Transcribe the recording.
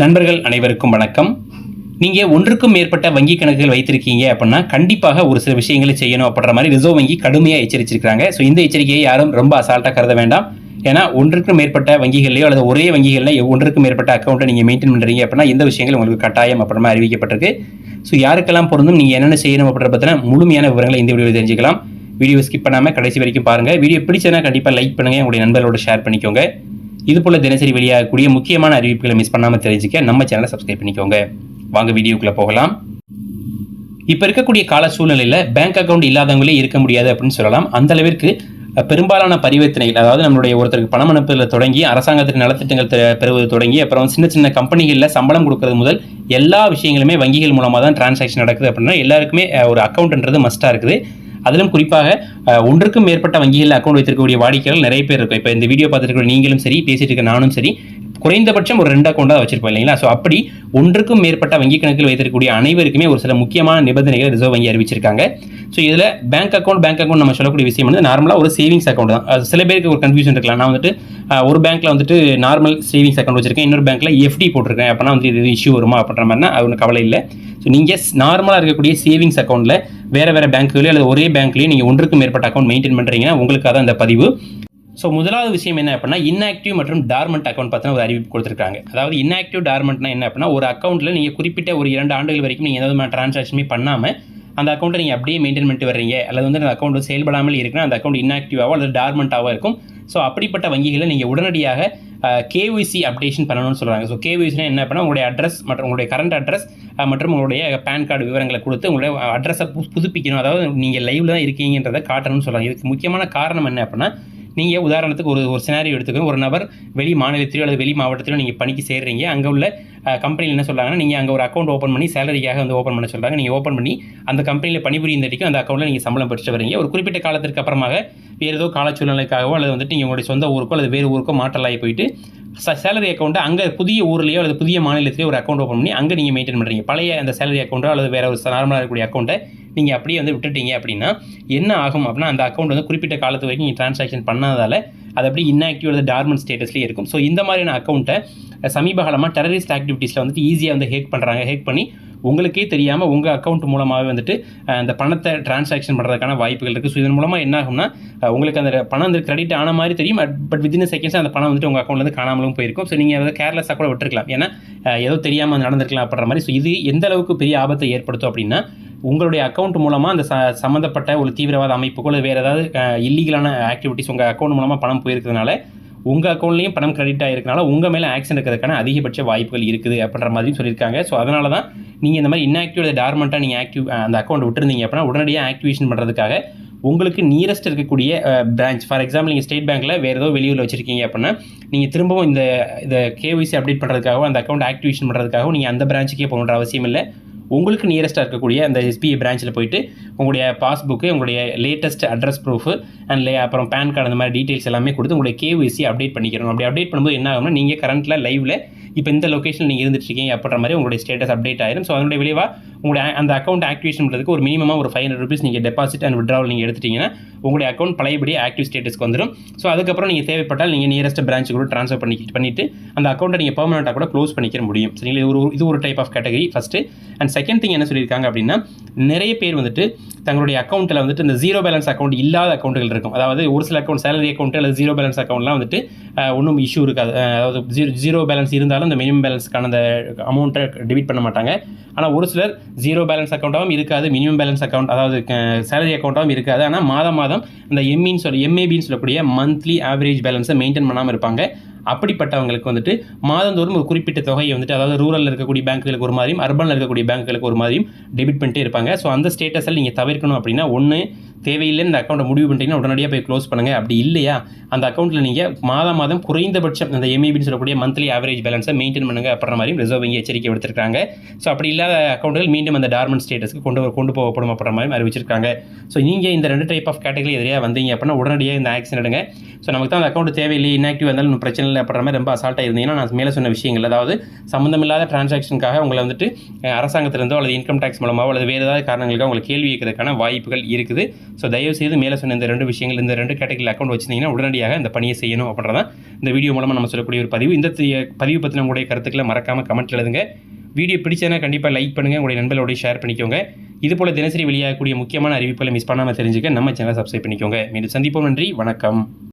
நண்பர்கள் அனைவருக்கும் வணக்கம். நீங்கள் ஒன்றுக்கும் மேற்பட்ட வங்கி கணக்குகள் வைத்திருக்கீங்க அப்படின்னா கண்டிப்பாக ஒரு சில விஷயங்களை செய்யணும் அப்படின்ற மாதிரி ரிசர்வ் வங்கி கடுமையாக எச்சரிச்சிருக்காங்க ஸோ இந்த எச்சரிக்கையை யாரும் ரொம்ப அசால்ட்டாக கருத வேண்டாம். ஏன்னா ஒன்றுக்கும் மேற்பட்ட வங்கிகள்லையோ அல்லது ஒரே வங்கிகளில் ஒன்றுக்கும் மேற்பட்ட அக்கௌண்ட்டை நீங்கள் மெயின்டைன் பண்ணுறீங்க அப்படின்னா இந்த விஷயங்கள் உங்களுக்கு கட்டாயம் அப்புறமா அறிவிக்கப்பட்டிருக்கு. ஸோ யாருக்கெல்லாம் பொருந்தும் நீங்கள் என்னென்ன செய்யணும் அப்படின்ற பற்றின முழுமையான விவரங்களை இந்த வீடியோவில் தெரிஞ்சுக்கலாம். வீடியோ ஸ்கிப் பண்ணாமல் கடைசி வரைக்கும் பாருங்கள் வீடியோ பிடிச்சதுன்னா கண்டிப்பாக லைக் பண்ணுங்கள் உங்களுடைய நண்பர்களோட ஷேர் பண்ணிக்கோங்க. இது போல தினசரி வெளியாகக்கூடிய முக்கியமான அறிவிப்புகளை மிஸ் பண்ணாமல் தெரிஞ்சுக்க நம்ம சேனலை சப்ஸ்கிரைப் பண்ணிக்கோங்க. வாங்க வீடியோக்குள்ளே போகலாம். இப்போ இருக்கக்கூடிய கால சூழ்நிலையில் பேங்க் அக்கவுண்ட் இல்லாதவங்களே இருக்க முடியாது அப்படின்னு சொல்லலாம். அந்த அளவிற்கு பெரும்பாலான பரிவர்த்தனைகள் அதாவது நம்மளுடைய ஒருத்தருக்கு பணம் அனுப்புதல் தொடங்கி அரசாங்கத்தின் நலத்திட்டங்கள் பெறுவது தொடங்கி அப்புறம் சின்ன சின்ன கம்பெனிகளில் சம்பளம் கொடுக்கறது முதல் எல்லா விஷயங்களுமே வங்கிகள் மூலமாக தான் டிரான்சாக்ஷன் நடக்குது அப்படின்னா எல்லாருக்குமே ஒரு அக்கௌண்ட்ன்றது மஸ்ட்டாக இருக்குது. அதிலும் குறிப்பாக ஒன்றுக்கும் மேற்பட்ட வங்கிகளில் அக்கௌண்ட் வைத்திருக்கக்கூடிய வாடிக்கையாளர் நிறைய பேர் இருக்கும். இப்போ இந்த வீடியோ பார்த்துருக்க நீங்களும் சரி பேசிட்டு இருக்க நானும் சரி குறைந்தபட்சம் ஒரு ரெண்டு அக்கௌண்ட் தான் வச்சிருப்போம் இல்லைங்களா? ஸோ அப்படி ஒன்றுக்கும் மேற்பட்ட வங்கி கணக்கில் வைத்திருக்கக்கூடிய அனைவருக்குமே ஒரு சில முக்கியமான நிபந்தனைகளை ரிசர்வ் வங்கி அறிவிச்சிருக்காங்க. ஸோ இதில் பேங்க் அக்கௌண்ட் பேங்க் அக்கௌண்ட் நம்ம சொல்லக்கூடிய விஷயம் வந்து நார்மலாக ஒரு சேவிங்ஸ் அக்கௌண்ட் தான். சில பேருக்கு ஒரு கன்ஃபியூஷன் இருக்கலாம். நான் வந்துட்டு ஒரு பேங்க்கில் வந்துட்டு நார்மல் சேவிங்ஸ் அக்கௌண்ட் வச்சிருக்கேன். இன்னொரு பேங்க்கில் எஃப்டி போட்டிருக்கேன். அப்படின்னா வந்து இது இஷ்யூ வருமா அப்படின்ற மாதிரினா அது ஒன்றும் கவலை இல்லை. ஸோ நீங்கள் நார்மலாக இருக்கக்கூடிய சேவிங்ஸ் அக்கௌண்ட்டில் வேறு வேறு பேங்க்குகளோ அல்லது ஒரே பேங்க்லேயும் நீங்கள் ஒன்றுக்கும் மேற்பட்ட அக்கௌண்ட் மெயின்டைன் பண்ணுறீங்கன்னா உங்களுக்காக தான் பதிவு. ஸோ முதலாவது விஷயம் என்ன அப்படின்னா இன்ஆக்டிவ் மற்றும் டார்மெண்ட் அக்கௌண்ட் பற்றின ஒரு அறிவிப்பு கொடுத்துருக்காங்க. அதாவது இன்ஆக்டிவ் டார்மெண்ட்னா என்ன அப்படின்னா ஒரு அக்கௌண்ட்டில் நீங்கள் குறிப்பிட்ட ஒரு இரண்டு ஆண்டுகள் வரைக்கும் நீங்கள் எந்த விதமான ட்ரான்சாக்ஷனுமே பண்ணாமல் அந்த அக்கௌண்ட்டை நீங்கள் அப்படியே மெயின்டைன் பண்ணிட்டு வர்றீங்க. அல்லது வந்து அந்த அக்கௌண்ட் செயல்படாமல் இருக்குன்னா அந்த அக்கௌண்ட் இன்ஆக்டிவாகவோ அல்லது டார்மெண்ட்டாகவோ இருக்கும். ஸோ அப்படிப்பட்ட வங்கிகளை நீங்கள் உடனடியாக கேவிசி அப்டேஷன் பண்ணணும்னு சொல்கிறாங்க ஸோ கேவிசினா என்ன அப்படின்னா உங்களுடைய அட்ரஸ் மற்றும் உங்களுடைய கரண்ட் அட்ரஸ் மற்றும் உங்களுடைய பேன் கார்டு விவரங்களை கொடுத்து உங்களுடைய அட்ரஸை புதுப்பிக்கணும். அதாவது நீங்கள் லைவில் தான் இருக்கீங்கன்றதை காட்டணும்னு சொல்கிறாங்க இதுக்கு முக்கியமான காரணம் என்ன அப்படின்னா நீங்கள் உதாரணத்துக்கு ஒரு ஒரு சினாரியோ எடுத்துக்கணும். ஒரு நபர் வெளி மாநிலத்திலோ அல்லது வெளி மாவட்டத்திலோ நீங்கள் பணிக்கு சேர்றீங்க. அங்கே உள்ள கம்பெனியில் என்ன சொல்கிறாங்கன்னா நீங்கள் அங்கே ஒரு அக்கௌண்ட் ஓப்பன் பண்ணி சேலரிக்காக வந்து ஓப்பன் பண்ண சொல்கிறாங்க நீங்கள் ஓப்பன் பண்ணி அந்த கம்பெனியில் பணிபுரியும் வரைக்கும் அந்த அக்கௌண்ட்டில் நீங்கள் சம்பளம் பெற்று வரீங்க. ஒரு குறிப்பிட்ட காலத்திற்கு அப்புறமாக வேறு ஏதோ கால சூழ்நிலைக்காகவோ அல்லது வந்துட்டு நீங்கள் உங்களுடைய சொந்த ஊருக்கோ அல்லது வேறு ஊருக்கோ மாற்றலாகி போயிட்டு சேலரி அக்கௌண்ட்டை அங்கே புதிய ஊர்லேயோ அல்லது புதிய மாநிலத்திலேயோ ஒரு அக்கௌண்ட் ஓப்பன் பண்ணி அங்கே நீங்கள் மெயின்டைன் பண்ணுறீங்க பழைய அந்த சேலரி அக்கௌண்ட்டோ அல்லது வேறு ஒரு நார்மலாக இருக்கக்கூடிய அக்கௌண்ட்டை நீங்கள் அப்படியே வந்து விட்டுட்டீங்க அப்படின்னா என்ன ஆகும் அப்படின்னா அந்த அக்கௌண்ட் வந்து குறிப்பிட்ட காலத்து வரைக்கும் நீங்கள் ட்ரான்சாக்ஷன் பண்ணாதால் அது அப்படியே இன்ஆக்டிவ் அல்லது டார்மன் ஸ்டேட்டஸ்லேயே இருக்கும். ஸோ இந்த மாதிரியான அக்கௌண்ட்டை சமீப காலமாக டெரரிஸ்ட் ஆக்டிவிட்டீஸில் வந்துட்டு ஈஸியாக வந்து ஹேக் பண்ணுறாங்க ஹேக் பண்ணி உங்களுக்கே தெரியாமல் உங்கள் அக்கௌண்ட் மூலமாகவே வந்துட்டு அந்த பணத்தை டிரான்சாக்ஷன் பண்ணுறதுக்கான வாய்ப்புகள் இருக்குது ஸோ இதன் மூலமாக என்ன ஆகும்னா உங்களுக்கு அந்த பணம் வந்து கிரெடிட் ஆன மாதிரி தெரியும். பட் வித்தின் செகண்ட்ஸ் அந்த பணம் வந்துட்டு உங்கள் அக்கௌண்ட்லேருந்து காணாமலும் போயிருக்கும். ஸோ நீங்கள் அதை கேர்லெஸ்ஸாக கூட விட்டுருக்கலாம். ஏன்னா ஏதோ தெரியாமல் நடந்திருக்கலாம் அப்படின்ற மாதிரி. ஸோ இது எந்த அளவுக்கு பெரிய ஆபத்தை ஏற்படுத்தும் அப்படின்னா உங்களுடைய அக்கௌண்ட் மூலமாக அந்த ச சம்மந்தப்பட்ட ஒரு தீவிரவாத அமைப்புக்கோ வேறு ஏதாவது இல்லீகலான ஆக்டிவிட்டிஸ் உங்கள் அக்கௌண்ட் மூலமாக பணம் போயிருக்கிறதுனால உங்கள் அக்கௌண்ட்லேயும் பணம் கிரெடிட் ஆகிருக்கனால உங்கள் மேலே ஆக்ஷன் இருக்கிறதுக்கான அதிகபட்ச வாய்ப்புகள் இருக்குது அப்படின்ற மாதிரியும் சொல்லியிருக்காங்க. ஸோ அதனால தான் நீங்கள் இந்த மாதிரி inactive டார்மெண்ட்டாக நீங்கள் ஆக்டிவ் அந்த அக்கௌண்ட் விட்டுருந்தீங்க அப்படின்னா உடனடியாக ஆக்டிவேஷன் பண்ணுறதுக்காக உங்களுக்கு நியரஸ்ட் இருக்கக்கூடிய பிரான்ச் ஃபார் எக்ஸாம்பிள் நீங்கள் ஸ்டேட் பேங்க்கில் வேறு ஏதோ வெளியூரில் வச்சுருக்கீங்க அப்படின்னா நீங்கள் திரும்பவும் இந்த இந்த கேஒய்சி அப்டேட் பண்ணுறதுக்காகவும் அந்த அக்கௌண்ட் ஆக்டிவேஷன் பண்ணுறதுக்காகவும் நீங்கள் அந்த பிரான்ச்சுக்கே போகணுன்ற அவசியம் இல்லை. உங்களுக்கு நியரஸ்ட்டாக இருக்கக்கூடிய அந்த எஸ்பிஐ பிரான்ச்சில் போயிட்டு உங்களுடைய பாஸ்புக்கு உங்களுடைய லேட்டஸ்ட் அட்ரஸ் ப்ரூஃப் அண்ட் லே அப்புறம் பேன் கார்டு அந்த மாதிரி டீட்டெயில்ஸ் எல்லாமே கொடுத்து உங்களுடைய கேஒய்சி அப்டேட் பண்ணிக்கிறோம் அப்படி அப்டேட் பண்ணும்போது என்ன ஆகும்னா நீங்கள் கரண்ட்டில் லைவில் இப்போ இந்த லொக்கேஷன் நீங்கள் இருந்துட்டு இருக்கீங்க அப்படின்ற மாதிரி உங்களுடைய ஸ்டேட்டஸ் அப்டேட் ஆயிரும். ஸோ அதனுடைய விளைவாக உங்களுடைய அந்த அக்கௌண்ட் ஆக்டிவேஷன் பண்ணுறதுக்கு ஒரு மினிமமாக ஒரு ஃபைவ் ஹண்ட்ரட் ருபீஸ் நீங்கள் டெபாசிட் அண்ட் விட்ராவல் நீங்கள் எடுத்துட்டீங்கன்னா உங்களுடைய அக்கௌண்ட் பழையபடி ஆக்டிவ் ஸ்டேட்டஸ்க்கு வந்துடும் ஸோ அதுக்கப்புறம் நீங்கள் தேவைப்பட்டால் நீங்கள் நியரஸ்ட் பிரான்ச்சு கூட ட்ரான்ஸ்ஃபர் பண்ணி பண்ணிட்டு அந்த அக்கௌண்ட்டை நீங்கள் பெர்மனெண்ட்டாக கூட க்ளோஸ் பண்ணிக்க முடியும். சரிங்களா? இது ஒரு இது ஒரு type of category first and second thing என்ன சொல்லியிருக்காங்க அப்படின்னா நிறைய பேர் வந்துட்டு தங்களுடைய அக்கௌண்ட்டில் வந்துட்டு இந்த ஜீரோ பேலன்ஸ் அக்கௌண்ட் இல்லாத அக்கௌண்ட்டுகள் இருக்கும். அதாவது ஒரு சில அக்கௌண்ட் சேலரி அக்கௌண்ட் அல்லது ஜீரோ பேலன்ஸ் அக்கௌண்ட்லாம் வந்துட்டு ஒன்றும் இஷ்யூ இருக்காது. அதாவது ஜீரோ ஜீரோ பேலன்ஸ் இருந்தாலும் இந்த மினிமம் பேலன்ஸ்க்கான அந்த அமௌண்ட்டை டெபிட் பண்ண மாட்டாங்க. ஆனால் ஒரு சிலர் ஜீரோ பேலன்ஸ் அக்கௌண்ட்டாகவும் இருக்காது மினிமம் பேலன்ஸ் அக்கௌண்ட் அதாவது சேலரி அக்கௌண்ட்டாகவும் இருக்காது. ஆனால் மாதம் மாதம் அந்த எம்இன்னு சொல்ல எம்ஏபின்னு சொல்லக்கூடிய மந்த்லி ஆவரேஜ் பேலன்ஸை மெயின்டைன் பண்ணாமல் இருப்பாங்க. அப்படிப்பட்டவங்களுக்கு வந்துட்டு மாதந்தோறும் ஒரு குறிப்பிட்ட தொகையை வந்துட்டு அதாவது ரூரலில் இருக்கக்கூடிய பேங்க்குகளுக்கு ஒரு மாதிரியும் அர்பனில் இருக்கக்கூடிய பேங்க்குகளுக்கு ஒரு மாதிரியும் டெபிட் பண்ணிட்டே இருப்பாங்க. ஸோ அந்த ஸ்டேட்டஸில் நீங்கள் தவிர்க்கணும் அப்படின்னா ஒன்று தேவையில்லை இந்த அக்கௌண்ட்டை முடிவு பண்ணிட்டீங்கன்னா உடனடியாக போய் க்ளோஸ் பண்ணுங்கள் அப்படி இல்லையா? அந்த அக்கௌண்ட்டில் நீங்கள் மாதம் மாதம் குறைந்தபட்சம் அந்த எம்இபின்னு சொல்லக்கூடிய மந்த்லி ஆவரேஜ் பேலன்ஸை மெயின்டைன் பண்ணுங்க அப்படின்ற மாதிரியும் ரிசர்வ் வங்கி எச்சரிக்கை விடுத்திருக்காங்க. ஸோ அப்படி இல்லாத அக்கௌண்ட்டுகள் மீண்டும் அந்த டார்மன் ஸ்டேட்டஸ்க்கு கொண்டு கொண்டு போகப்படும் அப்படின்ற மாதிரி அறிவிச்சிருக்காங்க. ஸோ நீங்கள் இந்த ரெண்டு டைப் ஆஃப் கேட்டகரி எதிரியாக வந்தீங்க அப்படின்னா உடனடியாக இந்த ஆக்ஷன் எடுங்க. ஸோ நமக்கு தான் அந்த அக்கௌண்ட் தேவையில்லை இன்ஆக்டிவ் இருந்தாலும் பிரச்சனை இல்லை அப்படின்ற மாதிரி ரொம்ப அசால்ட்டாக இருந்தீங்கன்னா நான் மேலே சொன்ன விஷயங்கள் அதாவது சம்மந்தமில்லாத டிரான்சாக்ஷனுக்காக உங்களை வந்துட்டு அரசாங்கத்திலிருந்தோ அல்லது இன்கம் டேக்ஸ் மூலமாகவோ அல்லது வேறு ஏதாவது காரணங்களுக்காக உங்களை கேள்வி கேட்கறதுக்கான வாய்ப்புகள் இருக்குது. ஸோ தயவு செய்து மேலே சொன்ன இந்த ரெண்டு விஷயங்கள் இந்த ரெண்டு கேட்டகரியில் அக்கௌண்ட் வச்சிருந்தீங்கன்னா உடனடியாக இந்த பணியை செய்யணும் அப்படின்றதான் இந்த வீடியோ மூலமாக நம்ம சொல்லக்கூடிய ஒரு பதிவு. இந்த பதிவு பற்றின உங்களுடைய கருத்துக்களை மறக்காமல் கமெண்ட் எழுதுங்க. வீடியோ பிடிச்சதுனா கண்டிப்பாக லைக் பண்ணுங்கள் உங்களுடைய நண்பர்களோட ஷேர் பண்ணிக்கோங்க. இது போல் தினசரி வெளியாகக்கூடிய முக்கியமான அறிவிப்புகளை மிஸ் பண்ணாமல் தெரிஞ்சுக்க நம்ம சேனலை சப்ஸ்கிரைப் பண்ணிக்கோங்க. மீண்டும் சந்திப்போம். நன்றி. வணக்கம்.